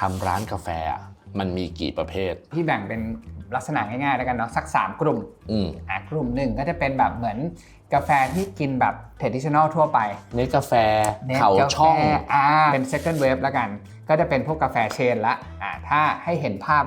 ทำร้านกาแฟอะมันมีกี่ประเภท พี่แบ่งเป็นลักษณะง่ายๆแล้วกันเนาะสัก 3 กลุ่มอืมอะกลุ่มหนึ่งก็จะเป็นแบบเหมือนกาแฟที่กินแบบ traditional ทั่วไปเนสกาแฟน็ตเขากาแฟช่อง อ่าเป็น second wave แล้วกัน ก็จะเป็นพวกกาแฟเชนละอ่าถ้าให้เห็นภาพ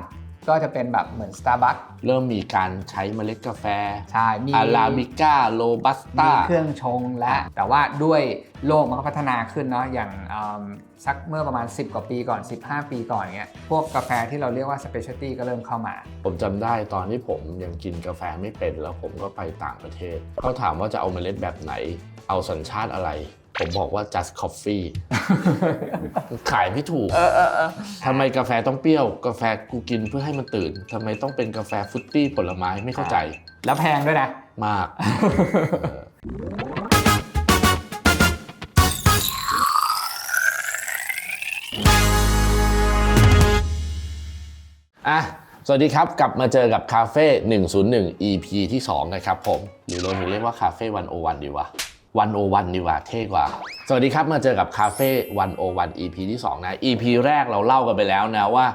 ก็จะเป็นแบบเหมือน Starbucks เริ่มมีการใช้เมล็ดกาแฟ ใช่มี อาราบิก้า โรบัสมีต้า เครื่องชงและ แต่ว่าด้วยโลกมันก็พัฒนาขึ้นเนาะอย่างอืม สักเมื่อประมาณ 10 กว่าปีก่อน 15 ปีก่อนเงี้ยพวกกาแฟที่เราเรียกว่า specialty ก็เริ่มเข้ามา ผมจำได้ตอนที่ผมยังกินกาแฟไม่เป็นแล้วผมก็ไปต่างประเทศเขาถามว่าจะเอาเมล็ดแบบไหน เอาสัญชาติอะไร ผมบอกว่า just coffee ขายไม่ถูกทำไมกาแฟต้องเปรี้ยว กาแฟกูกินเพื่อให้มันตื่นทำไมต้องเป็นกาแฟฟรุตตี้ผลไม้ไม่เข้าใจ แล้วแพงด้วยนะ มาก อะ สวัสดีครับ กลับมาเจอกับคาเฟ่101 EP ที่ 2 นะครับผม หรือเราถึงเรียกว่าคาเฟ่101 ดีวะ101 ดีกว่า เท่กว่า สวัสดีครับ มาเจอกับคาเฟ่101 EP ที่ 2 นะ EP แรกเราเล่ากันไปแล้วนะว่า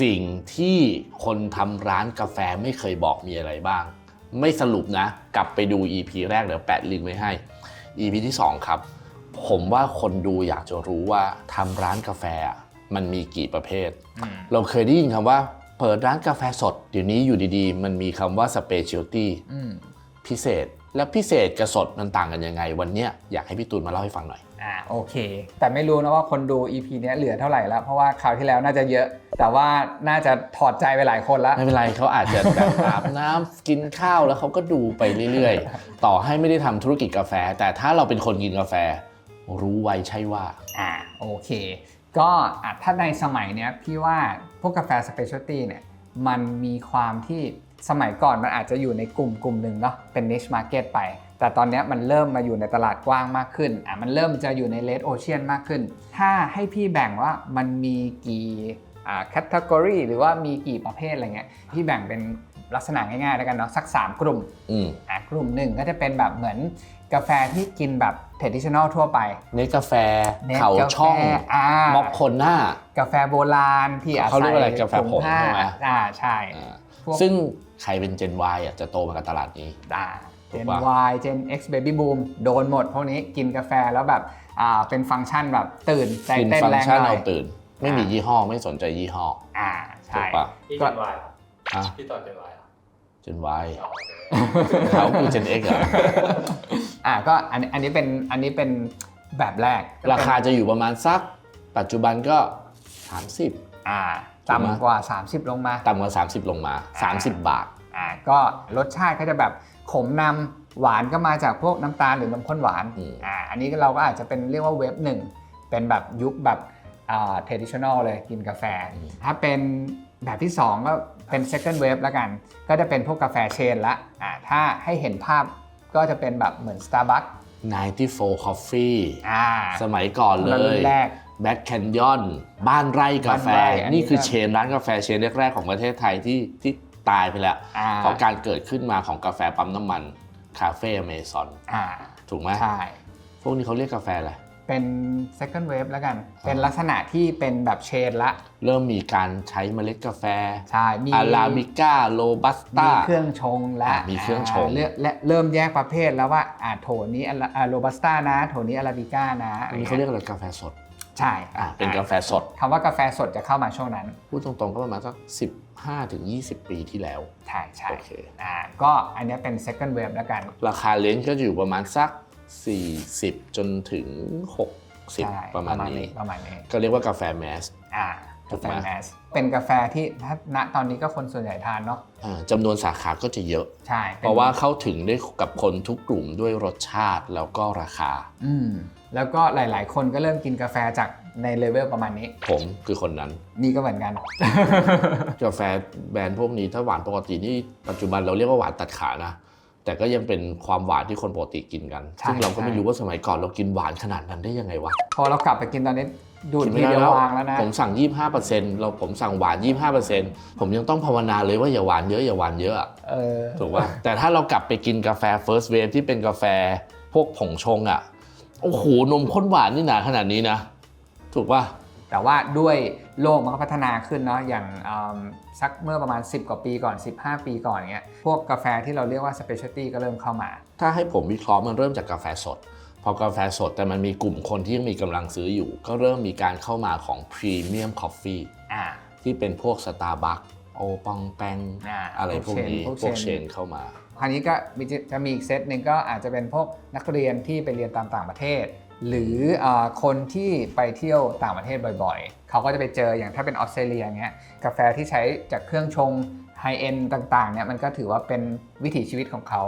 สิ่งที่คนทำร้านกาแฟไม่เคยบอกมีอะไรบ้าง ไม่สรุปนะ กลับไปดู EP แรกเดี๋ยวแปะลิงก์ไว้ให้ EP ที่ 2 ครับ ผมว่าคนดูอยากจะรู้ว่าทำร้านกาแฟอะมันมีกี่ประเภท เราเคยได้ยินคำว่า เปิดร้านกาแฟสด เดี๋ยวนี้อยู่ดีๆ มันมีคำว่า specialty อืมพิเศษ แล้วพิเศษกับสดมันต่างกันยังไง วันเนี้ยอยากให้พี่ตูนมาเล่าให้ฟังหน่อย อ่าโอเค แต่ไม่รู้นะว่าคนดู EP เนี้ยเหลือเท่าไหร่แล้ว เพราะว่าคราวที่แล้วน่าจะเยอะ แต่ว่าน่าจะถอดใจไปหลายคนแล้วไม่เป็นไรเขาอาจจะแบบอาบน้ำกินข้าวแล้วเขาก็ดูไปเรื่อยๆ ต่อให้ไม่ได้ทำธุรกิจกาแฟ แต่ถ้าเราเป็นคนกินกาแฟ รู้ไว้ใช่ว่า อ่าโอเค ก็อะถ้าในสมัยเนี้ยพี่ว่าพวกกาแฟ specialty เนี่ยมันมีความที่สมัยก่อนมันอาจจะอยู่ในกลุ่มกลุ่มหนึ่งเนาะเป็น niche market ไป แต่ตอนเนี้ยมันเริ่มมาอยู่ในตลาดกว้างมากขึ้นอะมันเริ่มจะอยู่ใน red ocean มากขึ้น ถ้าให้พี่แบ่งว่ามันมีกี่อ่า category หรือว่ามีกี่ประเภทอะไรเงี้ยพี่แบ่งเป็นลักษณะง่ายๆแล้วกันเนาะสัก 3 กลุ่มอืมอะกลุ่มหนึ่งก็จะเป็นแบบเหมือน กาแฟที่กินแบบ traditional ทั่วไป เนสกาแฟน็ตเขากาแฟช่องอ่าม็อกโคนหน้า กาแฟโบราณที่อาศัยเขาเรียกว่าอะไรกาแฟผงถุผ้าใช่ไหม อ่าใช่ อ่าพวก ซึ่งใครเป็น Gen Y อะจะโตมากับตลาดนี้ อ่าถูก Gen ปะ Y Gen X Baby Boom โดนหมดพวกนี้กินกาแฟแล้วแบบอ่าเป็นฟังก์ชันแบบตื่นใจกินเต้นฟังแรก์งชันหน่อเอายตื่น ไม่มียี่ห้อไม่สนใจยี่ห้ออ่าถูใช่ กปะพี่ก็เจนวายอะ พี่ตอนเจนวาย เหรอ Gen Y อ๋อโอเคเขาคือ Gen X เหรออ่าก็อันนี้อันนี้เป็นอันนี้เป็นแบบแรกราคาจะอยู่ประมาณสัก ปัจจุบันก็ 30 อ่าถูกไหมต่ำกว่า 30 ลงมาต่ำกว่า 30 ลงมา 30 บาทอ่าก็รสชาติก็จะแบบขมนำหวานก็มาจากพวกน้ำตาลหรือนมข้นหวานอืมอ่าอันนี้เราก็อาจจะเป็นเรียกว่าเวฟหนึ่งเป็นแบบยุคแบบอ่า traditional เลยกินกาแฟ ถ้าเป็นแบบที่ 2 ก็ เป็น second wave แล้วกัน ก็จะเป็นพวกกาแฟเชนละอ่าถ้าให้เห็นภาพก็จะเป็นแบบเหมือน Starbucks 94 Coffee อ่าสมัยก่อนเลรุ่ย นแรก แบ็คแคนยอนบ้านไร่กาแฟ บ้านไร่อันนี้นี่คือก็ เชนร้านกาแฟเชนแรกๆของประเทศไทยที่ที่ตายไปแล้วอ่าเพราะการเกิดขึ้นมาของกาแฟปั๊มน้ำมัน คาเฟ่อเมซอน อ่าถูกไหมใช่ พวกนี้เขาเรียกกาแฟอะไร เป็น second wave แล้วกัน เป็นลักษณะที่เป็นแบบเชนละ เริ่มมีการใช้เมล็ดกาแฟใช่มีอาราบิก้าโรบัสต้ามีเครื่องชงและอะมีเครื่องชงาเลือกและเริ่มแยกประเภทแล้วว่าอ่าโถนี้โรบัสต้านะ โถนี้อาราบิก้านะอันนี้เขาเรียกอะไรกาแฟสด ใช่อะเป็นกาแฟสดคำว่ากาแฟสดจะเข้ามาช่วงนั้น พูดตรงๆก็ประมาณสัก15ถึง20 ปีที่แล้ว ใช่ใช่โอเคอ่าก็อันนี้เป็น second wave แล้วกัน ราคาเลนส์ก็จะอยู่ประมาณสัก 40 จนถึงใช่60 ประมาณนี้ประมาณนี้ก็เรียกว่ากาแฟแมสอ่าถูกากแฟไหมแมสเป็นกาแฟที่ถ้าณตอนนี้ก็คนส่วนใหญ่ทานเนาะอ่าจำนวนสาขาก็จะเยอะใช่เพราะว่าเข้าถึงได้กับคนทุกกลุ่มด้วยรสชาติแล้วก็ราคา อืมแล้วก็หลาย ๆ คนก็เริ่มกินกาแฟจากในเลเวลประมาณนี้ ผมคือคนนั้น นี่ก็เหมือนกัน กาแฟแบรนด์พวกนี้ถ้าหวานปกตินี่ปัจจุบันเราเรียกว่าหวานตัดขานะ แต่ก็ยังเป็นความหวานที่คนปกติกินกัน ใช่ซึ่งเราก็ไม่ใช่ รู้ว่าสมัยก่อนเรากินหวานขนาดนั้นได้ยังไงวะพอเรากลับไปกินตอนนี้ดูดกินทีไม่ได้เดียวแล้ววางแล้วนะ ผมสั่ง 25%เราผมสั่งหวาน 25%ผมยังต้องภาวนาเลยว่าอย่าหวานเยอะอย่าหวานเยอะอะ เออ ถูกป่ะ แต่ถ้าเรากลับไปกินกาแฟ first wave ที่เป็นกาแฟพวกผงชงอะ โอ้โห นมข้นหวานนี่หนาขนาดนี้นะ ถูกป่ะ แต่ว่าด้วยโลกมันก็พัฒนาขึ้นเนาะอย่างอืมสักเมื่อประมาณ 10 กว่าปีก่อน 15 ปีก่อนอย่างเงี้ยพวกกาแฟที่เราเรียกว่า specialty ก็เริ่มเข้ามา ถ้าให้ผมวิเคราะห์มันเริ่มจากกาแฟสด พอกาแฟสดแต่มันมีกลุ่มคนที่ยังมีกำลังซื้ออยู่ ก็เริ่มมีการเข้ามาของพรีเมียมคอฟฟี่อ่าที่เป็นพวกสตาร์บัคโอปองแปงอ่าอะไรพวกนี้พวกพวกเชเชนนเข้ามาคราวนี้ก็มีจะจะมีอีกเซตหนึ่งก็อาจจะเป็นพวกนักเรียนที่ไปเรียนตามต่างประเทศ หรืออาคนที่ไปเที่ยวต่างประเทศบ่อยๆ เขาก็จะไปเจออย่างถ้าเป็นออสเตรเลียเงี้ยกาแฟที่ใช้จากเครื่องชงไฮเอ็นต่างๆเนี่ยมันก็ถือว่าเป็นวิถีชีวิตของเขา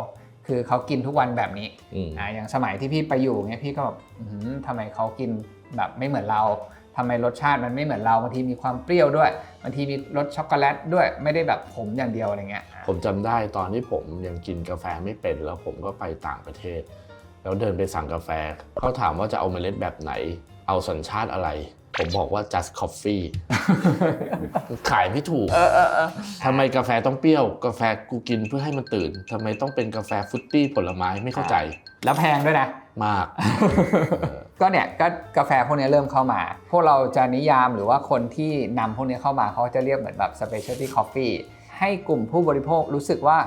คือเขากินทุกวันแบบนี้อืมอ่าอย่างสมัยที่พี่ไปอยู่เงี้ยพี่ก็แบบอื้อหือทำไมเขากินแบบไม่เหมือนเราทำไมรสชาติมันไม่เหมือนเราบางทีมีความเปรี้ยวด้วยบางทีมีรสช็อกโกแลตด้วยไม่ได้แบบขมอย่างเดียวอะไรเงี้ยผมจำได้ตอนที่ผมยังกินกาแฟไม่เป็นแล้วผมก็ไปต่างประเทศ แล้วเดินไปสั่งกาแฟ เขาถามว่าจะเอาเมล็ดแบบไหน เอาสัญชาติอะไร ผมบอกว่า just coffee ขายไม่ถูกทำไมกาแฟต้องเปรี้ยว กาแฟกูกินเพื่อให้มันตื่นทำไมต้องเป็นกาแฟฟรุตตี้ผลไม้ไม่เข้าใจ แล้วแพงด้วยนะ มาก ก็เนี่ยก็กาแฟพวกนี้เริ่มเข้ามา พวกเราจะนิยามหรือว่าคนที่นำพวกนี้เข้ามาเขาจะเรียกเหมือนแบบ specialty coffee ให้กลุ่มผู้บริโภครู้สึกว่า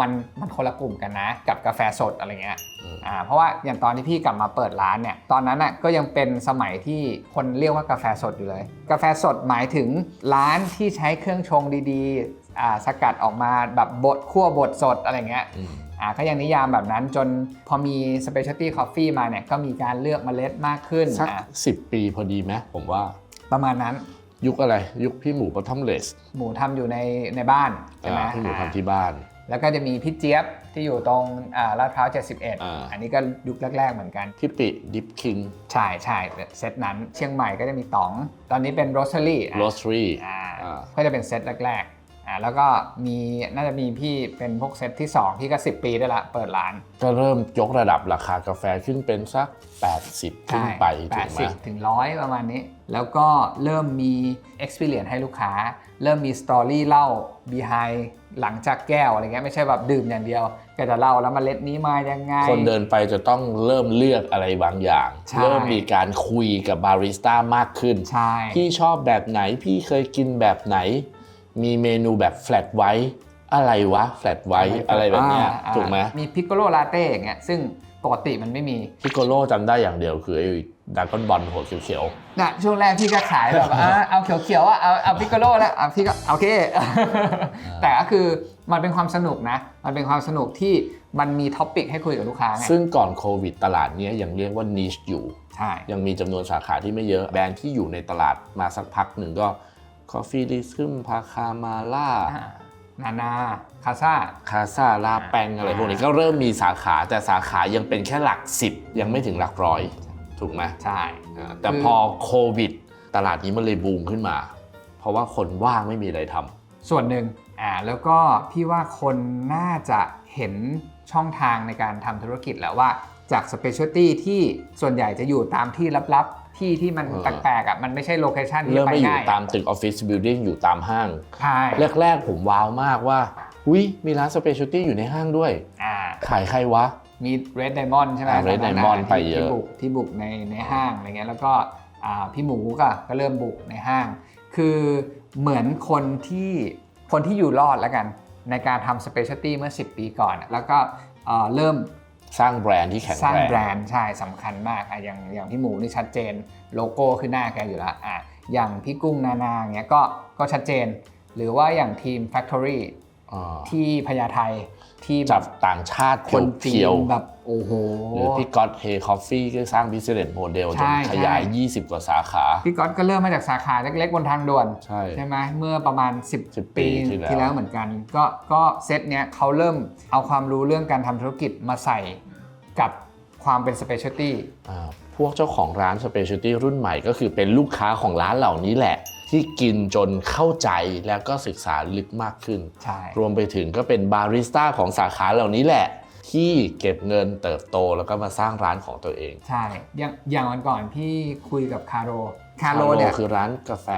มันมันคนละกลุ่มกันนะ กับกาแฟสดอะไรเงี้ยอืมอ่าเพราะว่าอย่างตอนที่พี่กลับมาเปิดร้านเนี่ยตอนนั้นน่ะก็ยังเป็นสมัยที่คนเรียกว่ากาแฟสดอยู่เลย กาแฟสดหมายถึงร้านที่ใช้เครื่องชงดีๆอ่าสกัดออกมาแบบบดคั่วบดสดอะไรเงี้ยอืมอ่าก็ยังนิยามแบบนั้นจนพอมี specialty coffee มาเนี่ยก็มีการเลือกเมล็ดมากขึ้นสักอะสิบปีพอดีไหมผมว่า ประมาณนั้นยุคอะไร ยุคพี่หมูปทัมเลสหมูทำอยู่ในในบ้านใช่ไหมพี่หมูอ่า ทำที่บ้าน แล้วก็จะมีพี่เจี๊ยบที่อยู่ตรงอ่าลาดพร้าวอ่า71 อันนี้ก็ยุคแรก ๆ เหมือนกันพี่ปิดิฟคิง ใช่ใช่เซตนั้น เชียงใหม่ก็จะมีต๋อง ตอนนี้เป็นโรสเ a อรี่โรสทรีอ่าอ่าก็จะเป็นเซตแรกๆอ่าแล้วก็มีน่าจะมีพี่เป็นพวกเซตที่2พี่ก็ 10 ปีได้ละเปิดร้าน ก็เริ่มยกระดับราคากาแฟขึ้นเป็นสัก 80 ขึ้นไปถูกไหม80ถึงร้อยประมาณนี้ แล้วก็เริ่มมี experience ให้ลูกค้า เริ่มมี story เล่า behind หลังจากแก้วอะไรเงี้ยไม่ใช่แบบดื่มอย่างเดียวก็จะเล่าแล้วเมล็ดนี้มายังไง คนเดินไปจะต้องเริ่มเลือกอะไรบางอย่างใช่เริ่มมีการคุยกับบาริสต้ามากขึ้นใช่พี่ชอบแบบไหนพี่เคยกินแบบไหน มีเมนูแบบแฟลตไว้อะไรวะแฟลตไว้อะไรแบบเนี้ยอ่าอ่าถูกไหมมีพิกโกโลลาเต้อย่างเงี้ยซึ่งป กติมันไม่มี พิโกโลจำได้อย่างเดียวคือไอ้ดากอนบอลหัวเขียวนะช่วงแรกพี่ก็ขายแบบอะเอาเขียวๆอะเอาเอาพิกโกโลแล้วอะพี่ก็โอเคแต่ก็คือมันเป็นความสนุกนะ มันเป็นความสนุกที่มันมีท็อปิกให้คุยกับลูกค้าไงๆซึ่งก่อนโควิดตลาดเนี้ยยังเรียกว่านิชอยู่ ใช่ ยังมีจำนวนสาขาที่ไม่เยอะแบรนด์ที่อยู่ในตลาดมาสักพักหนึ่งก็ Coffee d i s m พาคามาล่าอ่า นานาคาซ่าคาซาลาแปงอะไรพวกนี้ก็เริ่มมีสาขาแต่สาขายังเป็นแค่หลัก10ยังไม่ถึงหลักร้อยถูกไหมใช่อ่าแต่คือพอโควิด ตลาดนี้มันเลยบูมขึ้นมา เพราะว่าคนว่างไม่มีอะไรทำส่วนหนึ่งอ่าแล้วก็พี่ว่าคนน่าจะเห็นช่องทางในการทำธุรกิจแล้วว่าจากสเปเชียลตี้ที่ส่วนใหญ่จะอยู่ตามที่ลับๆ ที่ที่มันเออแปลกๆอะมันไม่ใช่โลเคชันที่เริ่มไปไม่อยู่ง่ายตามตึกออฟฟิศบิลดิ่งอยู่ตามห้าง ใช่แรกๆผมว้าวมากว่าหุยมีร้านสเปเชียลตี้อยู่ในห้างด้วย อ่าขายใครวะ มี Red Diamond ใช่ไหมอ่า Red ตนนั้น Diamond ที่ไปเยอะ ที่บุกที่บุกในในห้างอะไรเงี้ยแล้วก็อ่าพี่หมูก็ก็เริ่มบุกในห้าง คือเหมือนคนที่คนที่อยู่รอดแล้วกัน ในการทำ specialty เมื่อ 10 ปีก่อนอะแล้วก็เอ่อเริ่ม สร้างแบรนด์ที่แข็งสร้างแรงแบรนด์ใช่สำคัญมากอะอย่างอย่างพี่หมูนี่ชัดเจนโลโก้ขึ้นหน้าแกอยู่แล้วอะอย่างพี่กุ้งนานาเงี้ยก็ก็ชัดเจน หรือว่าอย่างทีม Factory อ่าที่พญาไท ที่แบจับบต่างชาติคนจีเพียนวแบบโอ้โหๆหรือพี่ก๊อตเฮคอฟฟี่ก็สร้าง business model จใช่นขยายใช่20 กว่าสาขา พี่ก๊อตก็เริ่มมาจากสาขาเล็กๆ บนทางด่วน ใช่ใช่ไหมเมื่อประมาณ 10 10ปีปีที่แล้วที่แล้วเหมือนกัน ก็ก็เซตเนี้ยเขาเริ่มเอาความรู้เรื่องการทำธุรกิจมาใส่กับความเป็น specialty อ่าพวกเจ้าของร้าน specialty รุ่นใหม่ก็คือเป็นลูกค้าของร้านเหล่านี้แหละ ที่กินจนเข้าใจแล้วก็ศึกษาลึกมากขึ้น ใช่ รวมไปถึงก็เป็นบาริสต้าของสาขาเหล่านี้แหละ ที่เก็บเงินเติบโตแล้วก็มาสร้างร้านของตัวเอง ใช่ อย่างอย่างวันก่อนพี่คุยกับคาโร คาโรเนี่ยคือร้านกาแฟ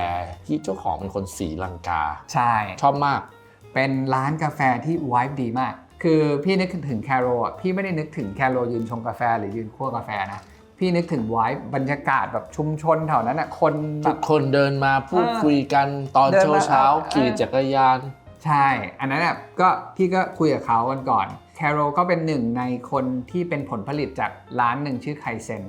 ที่เจ้าของเป็นคนสีลังกา ใช่ ชอบมาก เป็นร้านกาแฟที่วายดีมาก คือพี่นึกถึงแคโรอะพี่ไม่ได้นึกถึงแคโรยืนชงกาแฟหรือยืนคั่วกาแฟนะ พี่นึกถึงไว้บรรยากาศแบบชุมชนแถวนั้นอะคนแบทุบ กคนเดินมาพูดเออคุยกันตอนเดินเช้ามาเช้าเออขี่จักรยาน ใช่ อันนั้นอะก็พี่ก็คุยกับเขาวันก่อน แคโรก็เป็นหนึ่งในคนที่เป็นผลผลิตจากร้านหนึ่งชื่อไคเซน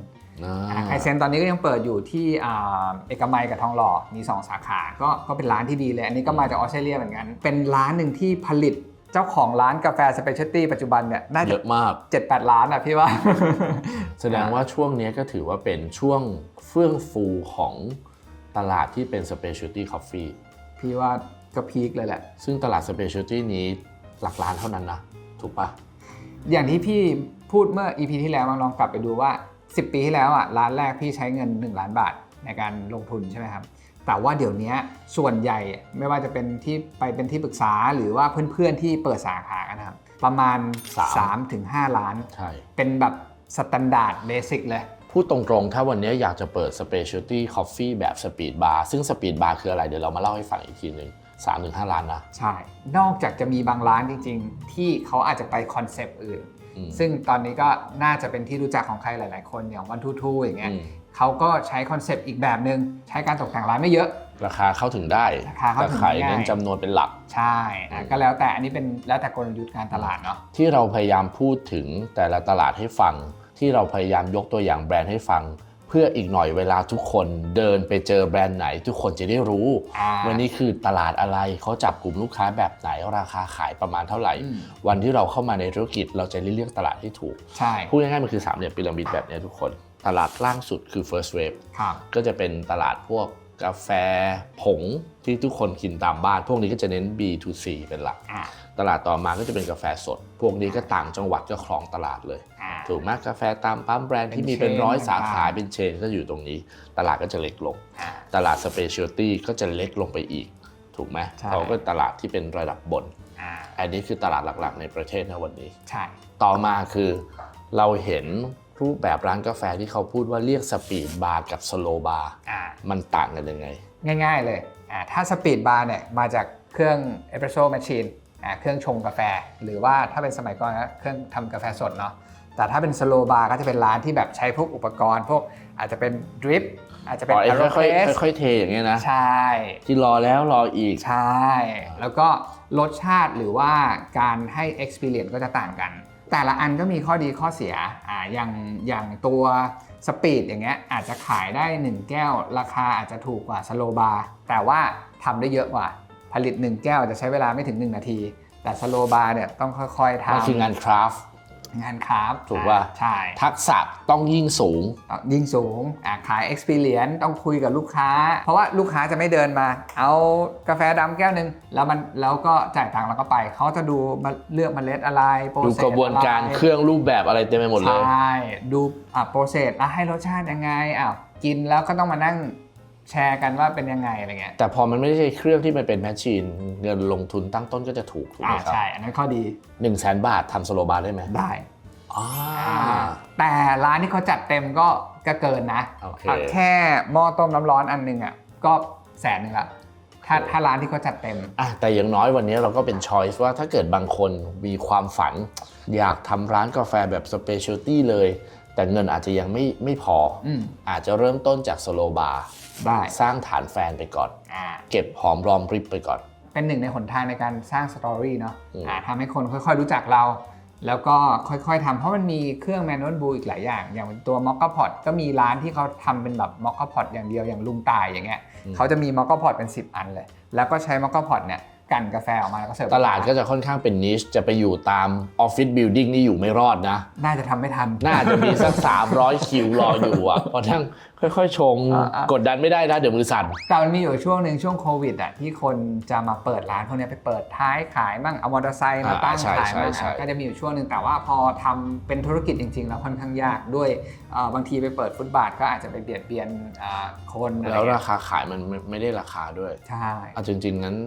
อ่าอ่าไคเซนตอนนี้ก็ยังเปิดอยู่ที่อ่าเอกมัยกับทองหล่อมี 2 สาขา ก็ก็เป็นร้านที่ดีเลย อันนี้ก็มาจากออสเตรเลียเหมือนกัน เป็นร้านหนึ่งที่ผลิต เจ้าของร้านกาแฟสเปเชียลตี้ปัจจุบันเนี่ยน่าเยจะอะมาก7-8ล้านอะพี่ว่า แสดงว่าช่วงนี้ก็ถือว่าเป็นช่วงเฟื่องฟูของตลาดที่เป็น specialty coffee พี่ว่าก็พีคเลยแหละ ซึ่งตลาด specialty นี้หลักล้านเท่านั้นนะ ถูกปะอย่างที่พี่พูดเมื่อ EP ที่แล้วลองกลับไปดูว่า 10 ปีที่แล้วอะร้านแรกพี่ใช้เงิน 1 ล้านบาทในการลงทุนใช่ไหมครับ แต่ว่าเดี๋ยวนี้ส่วนใหญ่ไม่ว่าจะเป็นที่ไปเป็นที่ปรึกษาหรือว่าเพื่อนๆที่เปิดสาขากันนะครับ ประมาณ 3-5 ล้าน ใช่ เป็นแบบสแตนดาร์ดเบสิกเลยพูดตรงๆ ถ้าวันนี้อยากจะเปิด specialty coffee แบบ speed bar ซึ่ง speed bar คืออะไร เดี๋ยวเรามาเล่าให้ฟังอีกทีหนึ่ง3-5 ล้านนะ ใช่ นอกจากจะมีบางร้านจริงๆ ที่เขาอาจจะไปคอนเซปต์อื่นอืมซึ่งตอนนี้ก็น่าจะเป็นที่รู้จักของใครหลายๆ คนอย่างวันทูทูอย่างเงี้ยอืม เขาก็ใช้คอนเซปต์อีกแบบหนึ่งใช้การตกแต่งร้านไม่เยอะ ราคาเข้าถึงได้ราคาเข้าถึงแต่ขายง่ายเน้นจำนวนเป็นหลัก ใช่นะก็แล้วแต่อันนี้เป็นแล้วแต่กลยุทธ์การตลาดเนาะ ที่เราพยายามพูดถึงแต่ละตลาดให้ฟัง ที่เราพยายามยกตัวอย่างแบรนด์ให้ฟัง เพื่ออีกหน่อยเวลาทุกคนเดินไปเจอแบรนด์ไหน ทุกคนจะได้รู้ อ่า วันนี้คือตลาดอะไรเขาจับกลุ่มลูกค้าแบบไหนราคาขายประมาณเท่าไหร่ อืม วันที่เราเข้ามาในธุรกิจเราจะเลือกตลาดให้ถูก ใช่ พูดง่ายๆมันคือสามเหลี่ยมพีระมิดแบบเนี้ยทุกคน ตลาดล่างสุดคือ first wave ครับก็จะเป็นตลาดพวกกาแฟผงที่ทุกคนกินตามบ้าน พวกนี้ก็จะเน้น B2C เป็นหลักอ่าตลาดต่อมาก็จะเป็นกาแฟสด พวกนี้ก็ต่างจังหวัดก็ครองตลาดเลยอ่าถูกไหมกาแฟตามปั๊มแบรนด์ที่มีเป็นเป็นร้อยเชนสาขาต่างๆเป็นเชนก็อยู่ตรงนี้ ตลาดก็จะเล็กลงอ่าตลาดสเปเชียลตี้ก็จะเล็กลงไปอีก ถูกไหมใช่เขาก็ตลาดที่เป็นระดับบนอ่าอันนี้คือตลาดหลักๆ ในประเทศนะวันนี้ ใช่ ต่อมาคือเราเห็น รูปแบบร้านกาแฟที่เขาพูดว่าเรียกสปีดบาร์กับสโลบาร์อ่า มันต่างกันยังไง ง่ายๆเลยอ่าถ้าสปีดบาร์เนี่ยมาจากเครื่องเอสเปรสโซ่แมชชีนอ่าเครื่องชงกาแฟ หรือว่าถ้าเป็นสมัยก่อนนะเครื่องทำกาแฟสดเนาะแต่ถ้าเป็นสโลบาร์ก็จะเป็นร้านที่แบบใช้พวกอุปกรณ์ พวกอาจจะเป็นดริปอาจจะเป็นอ๋อไอ้แอโรค่อยเพรสๆค่อยๆเทอย่างเงี้ยนะ ใช่ ที่รอแล้วรออีก ใช่ แล้วก็รสชาติหรือว่าการให้ experience ก็จะต่างกัน แต่ละอันก็มีข้อดีข้อเสียอ่าอย่างอย่างตัวสปีดอย่างเงี้ยอาจจะขายได้ 1 แก้ว ราคาอาจจะถูกกว่าสโลบาร์แต่ว่าทำได้เยอะกว่าผลิต 1 แก้วจะใช้เวลาไม่ถึง 1 นาที แต่สโลบาร์เนี่ยต้องค่อยๆมันทำคืองานคราฟต์ งานคราฟต์ถูกป่ะใช่ ทักษะต้องยิ่งสูง ยิ่งสูงอะขาย experience ต้องคุยกับลูกค้า เพราะว่าลูกค้าจะไม่เดินมา เอากาแฟดำแก้วหนึ่งแล้วมันแล้วก็จ่ายตังค์แล้วก็ไป เขาจะดูมาเลือกเมล็ดอะไรโปรดูเซสกระบวนการเครื่องรูปแบบอะไรเต็มไปหมดเลยใช่ดูอะโปรเซสแล้วให้รสชาติยังไงอ้าวกินแล้วก็ต้องมานั่ง แชร์กันว่าเป็นยังไงอะไรเงี้ยแต่พอมันไม่ใช่เครื่องที่มันเป็นแมชชีนเงินลงทุนตั้งต้นก็จะถูกถูกไหอ่ามครับใช่ อันนั้นข้อดีหนึ่งแสนบาททำสโลบาร์ได้ไหมได้ อ่า แต่ร้านที่เขาจัดเต็มก็ก็เกินนะโอเคอะแค่หม้อต้มน้ำร้อนอันหนึงอะก็แสนหนึ่งละถ้าถ้าร้านที่เขาจัดเต็ม อะแต่อย่างน้อยวันนี้เราก็เป็นช้อยส์ว่าถ้าเกิดบางคนมีความฝัน อยากทำร้านกาแฟแบบสเปเชียลตี้เลย แต่เงินอาจจะยังไม่ไม่พอออืม อาจจะเริ่มต้นจากสโลบาร์ ได้ สร้างฐานแฟนไปก่อน อ่า เก็บหอมรอมริบไปก่อน เป็นหนึ่งในหนทางในการสร้างสตอรี่เนาะอืม อ่าทำให้คนค่อยๆรู้จักเรา แล้วก็ค่อยๆทำเพราะมันมีเครื่องแมนนวลบูอีกหลายอย่าง อย่างตัวมอคก a พอตก็มีร้านที่เขาทำเป็นแบบมอคก a พอตอย่างเดียวอย่างลุงตายอย่างเงี้ยเขาจะมีมอคก a พอตเป็น 10 อันเลย แล้วก็ใช้มอคก a พอตเนี่ย กันกาแฟออกมาแล้วก็เสิร์ฟตลาดก็จะค่อนข้างเป็นนิชจะไปอยู่ตามออฟฟิศบิลดิ่งนี่อยู่ไม่รอดนะ น่าจะทำไม่ทัน น่าจะมีสัก 300 คิวรออยู่อะเพราะทั้งค่อยๆ ชงอ่าอ่ากดดันไม่ได้นะเดี๋ยวมือสั่นแต่มันมีอยู่ช่วงหนึ่งช่วงโควิดอะที่คนจะมาเปิดร้านพวกเนี้ยไปเปิดท้ายขายมั่งเอามอเตอร์ไซค์มาตั้งอ่าใช่ขายมั่งใช่ใช่อะก็จะมีอยู่ช่วงหนึ่งแต่ว่าพอทำเป็นธุรกิจจริง ๆ แล้วค่อนข้างยากด้วยเอ่อบางทีไปเปิดฟุตบาทก็อาจจะไปเบียดเบียนอ่าคนอะไรแล้วเงี้รายคาขายมันไม่ไม่ได้ราคาด้วยใช่เอาจริงๆนั้น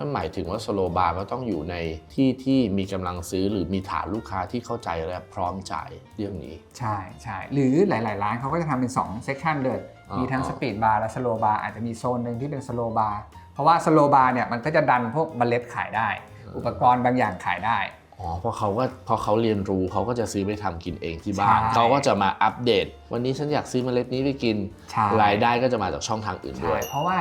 ถ้าหมายถึงว่าสโลบาร์ก็ต้องอยู่ในที่ที่มีกำลังซื้อหรือมีฐานลูกค้าที่เข้าใจและพร้อมจ่ายเรื่องนี้ ใช่ใช่หรือหลาย ๆ ร้านเขาก็จะทำเป็น2เซ c ชันเลยอ่ามีมีทั้งอ่าสปีดบาร์และสโลบาร์อาจจะมีโซนหนึ่งที่เป็นสโลบาร์เพราะว่าสโลบาร์เนี่ยมันก็จะดันพวกเมล็ดขายได้ อุปกรณ์บางอย่างขายได้อ๋อเพราะเขาก็พอเขาเรียนรู้เขาก็จะซื้อไปทำกินเองที่บ้านใช่เขาก็จะมาอัปเดต วันนี้ฉันอยากซื้อเมล็ดนี้ไปกินใช่รายได้ก็จะมาจากช่องทางอื่นด้ใช่วยเพราะว่า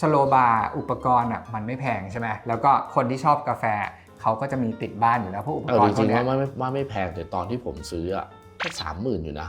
สโลบาร์อุปกรณ์อะมันไม่แพงใช่ไหมแล้วก็คนที่ชอบกาแฟเขาก็จะมีติดบ้านอยู่แล้วพวกอุปเออกรจณ์พวริกงๆเนี้ว่ายไม่ว่าไม่แพงแต่ตอนที่ผมซื้ออะก็สามหมื่นอยู่นะ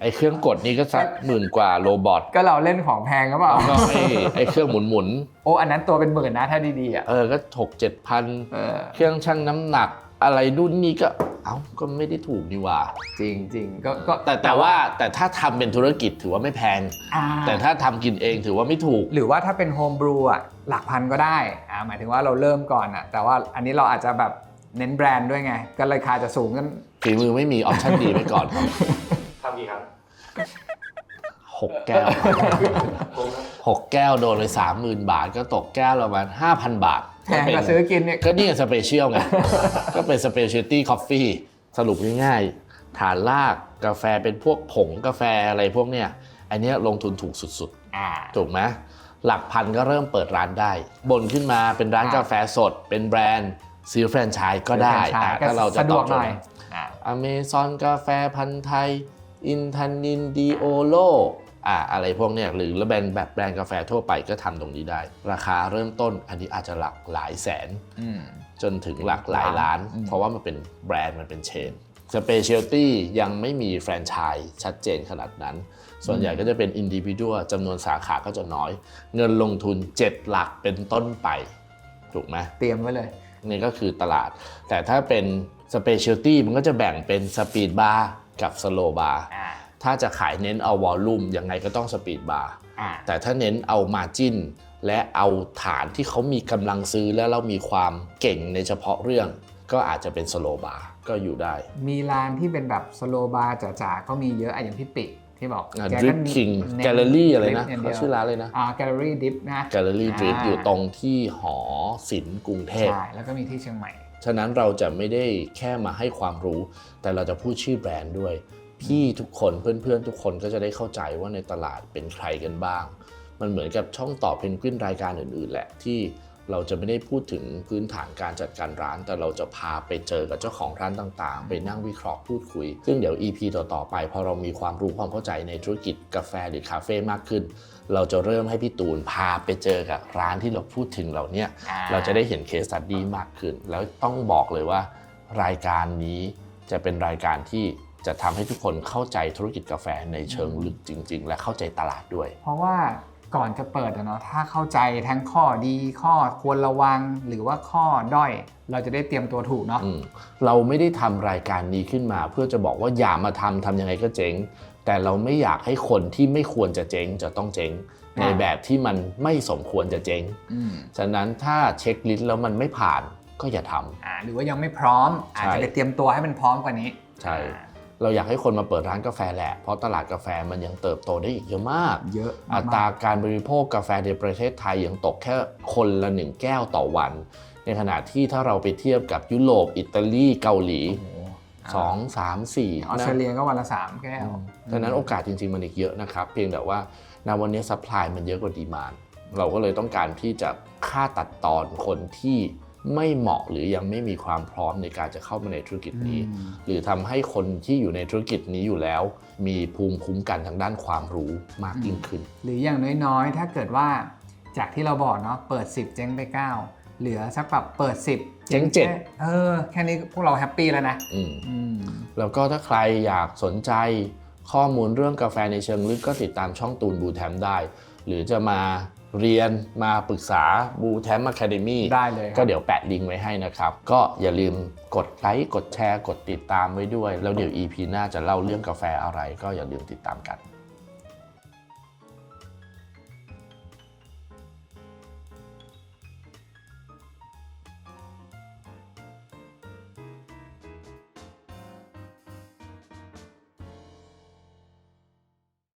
ไอเครื่องกดนี่ก็สักหมื่นกว่าโรบอทก็เราเล่นของแพงก็เปล่าแล้วก็ไอไอเครื่องหมุนหมุนโอ้อันนั้นตัวเป็นหมื่นนะถ้าดีๆอะๆเออก็หกเจ็ดพันเออเครื่องชั่งน้ำหนัก อะไรรุ่นนี้ก็เอ้าก็ไม่ได้ถูกนี่หว่า จริงจริงๆก็ก็แต่แต่ว่าแต่ถ้าทำเป็นธุรกิจถือว่าไม่แพง อ่าแต่ถ้าทำกินเองถือว่าไม่ถูก หรือว่าถ้าเป็นโฮมบรูอะหลักพันก็ได้อ่าหมายถึงว่าเราเริ่มก่อนอะแต่ว่าอันนี้เราอาจจะแบบเน้นแบรนด์ด้วยไง ก็ราคาจะสูงกัน ฝีมือไม่มีออปชั่นดีไปก่อนครับทำกี่ครั้งหกแก้วหกแก้วโดนไปสามหมื่นบาทก็ตกแก้วละประมาณห้าพันบาท แพงกว่าซื้อกินเนี่ยก็นี่สเปเชียลไง ก็เป็นสเปเชียลตี้คอฟฟี่สรุปง่ายๆ ฐานลากกาแฟเป็นพวกผงกาแฟอะไรพวกเนี้ยอันเนี้ยลงทุนถูกสุดอ่าๆถูกไหมหลักพันก็เริ่มเปิดร้านได้ บนขึ้นมาเป็นร้านอะกาแฟสด เป็นแบรนด์ซื้อแฟรนไชส์ก็ได้แฟรนชอะส์ก็ถ้าเราจะสะดตวอกบหโจน่ทอยย์อ่าอเมซอนกาแฟพันธุ์ไทย อินทันนินดีโอโล อะอะไรพวกเนี้ยหรือแบรนด์แบบแบรนด์กาแฟทั่วไปก็ทำตรงนี้ได้ ราคาเริ่มต้นอันนี้อาจจะหลักหลายแสนอืมจนถึงหลักหลายล้านอืมเพราะว่ามันเป็นแบรนด์มันเป็นเชนสเปเชียลตี้ยังไม่มีแฟรนไชส์ชัดเจนขนาดนั้น ส่วนใหญ่ก็จะเป็นอินดิวิ u วจำนวนสาขาก็จะน้อย เงินลงทุน 7 หลักเป็นต้นไป ถูกไหมเตรียมไว้เลย นี่ก็คือตลาด แต่ถ้าเป็นสเปเชียลตี้มันก็จะแบ่งเป็นสปีดบาร์กับสโลบาร์อ่า ถ้าจะขายเน้นเอาวอลลุ่มยังไงก็ต้องสปีดบาร์อ่าแต่ถ้าเน้นเอามาจินและเอาฐานที่เขามีกำลังซื้อและเรามีความเก่งในเฉพาะเรื่อง ก็อาจจะเป็นสโลบาร์ก็อยู่ได้ มีร้านที่เป็นแบบสโลบาร์จ๋าๆก็มีเยอะอะอย่างพี่ปิที่บอกแกดริก็ปคิงเน้นแกลเลอรี่อะไรนะ drip ย่งเขาดียวชื่อร้านเลยนะอ่าแกลเลอรี่ดิฟนะแกลเลอรี่ดริปอ่าอยู่ตรงที่หอศิลป์กรุงเทพใช่แล้วก็มีที่เชียงใหม่ ฉะนั้นเราจะไม่ได้แค่มาให้ความรู้ แต่เราจะพูดชื่อแบรนด์ด้วย พี่ทุกคนเพื่อนๆ ทุกคนก็จะได้เข้าใจว่าในตลาดเป็นใครกันบ้าง มันเหมือนกับช่องต่อเพนกวินรายการอื่นๆ แหละที่เราจะไม่ได้พูดถึงพื้นฐานการจัดการร้าน แต่เราจะพาไปเจอกับเจ้าของร้านต่างๆ ไปนั่งวิเคราะห์พูดคุย ซึ่งเดี๋ยว EP ต่อๆไปพอเรามีความรู้ความเข้าใจในธุรกิจกาแฟหรือคาเฟ่มากขึ้น เราจะเริ่มให้พี่ตูนพาไปเจอกับร้านที่เราพูดถึงเหล่าเนี้ยอ่าเราจะได้เห็นเคส e ั t ดี้มากขึ้น แล้วต้องบอกเลยว่า รายการนี้จะเป็นรายการที่ จะทำให้ทุกคนเข้าใจธุรกิจกาแฟในเชิงลึกจริง ๆ และเข้าใจตลาดด้วย เพราะว่าก่อนจะเปิดอะเนาะถ้าเข้าใจทั้งข้อดีข้อควรระวังหรือว่าข้อด้อย เราจะได้เตรียมตัวถูกเนาะอืมเราไม่ได้ทำรายการนี้ขึ้นมา เพื่อจะบอกว่าอย่ามาทำทำยังไงก็เจ๊ง แต่เราไม่อยากให้คนที่ไม่ควรจะเจ๊งจะต้องเจ๊ง ในแบบที่มันไม่สมควรจะเจ๊งอืมฉะนั้นถ้าเช็คลิสต์แล้วมันไม่ผ่านก็อย่าทำอ่าหรือว่ายังไม่พร้อมอาจจะไปเตรียมตัวให้มันพร้อมกว่านี้ ใช่อ่า เราอยากให้คนมาเปิดร้านกาแฟแหละ เพราะตลาดกาแฟมันยังเติบโตได้อีกเยอะมาก เยอะอัตราการบริโภคกาแฟในประเทศไทยยังตกแค่คนละหนึ่งแก้วต่อวัน ในขณะที่ถ้าเราไปเทียบกับยุโรปอิตาลีเกาหลีโอ้โห2 3 4ออสเตรเลียก็วันละสามแก้วดังนั้นโอกาสจริง ๆ มันอีกเยอะนะครับ เพียงแต่ว่าณวันนี้ซัพพลายมันเยอะกว่าดีมานเราก็เลยต้องการที่จะค่าตัดตอนคนที่ ไม่เหมาะหรือยังไม่มีความพร้อมในการจะเข้ามาในธุรกิจนี้อืมหรือทำให้คนที่อยู่ในธุรกิจนี้อยู่แล้ว มีภูมิคุ้มกันทางด้านความรู้มากยิ่งขึ้น หรืออย่างน้อยๆ ถ้าเกิดว่าจากที่เราบอกเนาะเปิด 10 เจ๊งไป 9 เหลือสักแบบเปิด 10 เจ๊งเจ็ดแค่เออแค่นี้พวกเราแฮปปี้แล้วนะอืมอืมแล้วก็ถ้าใครอยากสนใจข้อมูลเรื่องกาแฟในเชิงลึกก็ติดตามช่องตูนบูแทมได้ หรือจะมา เรียนมาปรึกษาบูแทมอะคาเดมี่ได้เลยครับ ก็เดี๋ยวแปะลิงก์ไว้ให้นะครับ ก็อย่าลืมกดไลค์กดแชร์ กดติดตามไว้ด้วย แล้วเดี๋ยว EP หน้าจะเล่าเรื่องกาแฟอะไร ก็อย่าลืมติดตามกัน